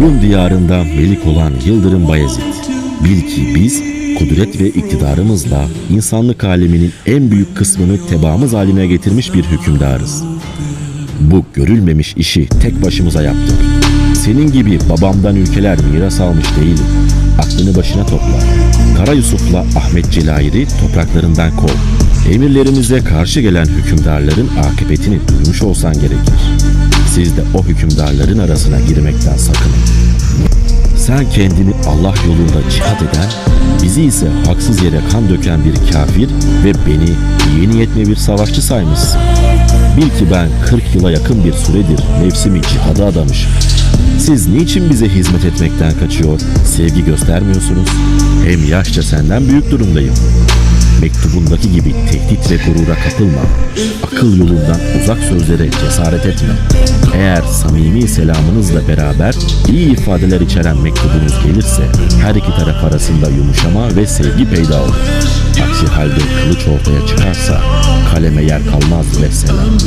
Rum diyarında melik olan Yıldırım Bayezid. Bil ki biz kudret ve iktidarımızla insanlık aleminin en büyük kısmını tebaamız haline getirmiş bir hükümdarız. Bu görülmemiş işi tek başımıza yaptık. Senin gibi babamdan ülkeler miras almış değilim. Aklını başına topla. Kara Yusuf'la Ahmet Celayir'i topraklarından kov. Emirlerimize karşı gelen hükümdarların akıbetini duymuş olsan gerekir. Siz de o hükümdarların arasına girmekten sakının. Sen kendini Allah yolunda cihat eden, bizi ise haksız yere kan döken bir kafir ve beni iyi niyetli bir savaşçı saymışsın. Bil ki ben 40 yıla yakın bir süredir nefsimi cihada adamışım. Siz niçin bize hizmet etmekten kaçıyor, sevgi göstermiyorsunuz? Hem yaşça senden büyük durumdayım. Mektubundaki gibi tehdit ve gurura kapılma. Akıl yolundan uzak sözlere cesaret etme. Eğer samimi selamınızla beraber iyi ifadeler içeren mektubunuz gelirse her iki taraf arasında yumuşama ve sevgi peyda olur. Aksi halde kılıç ortaya çıkarsa kaleme yer kalmaz ve selam.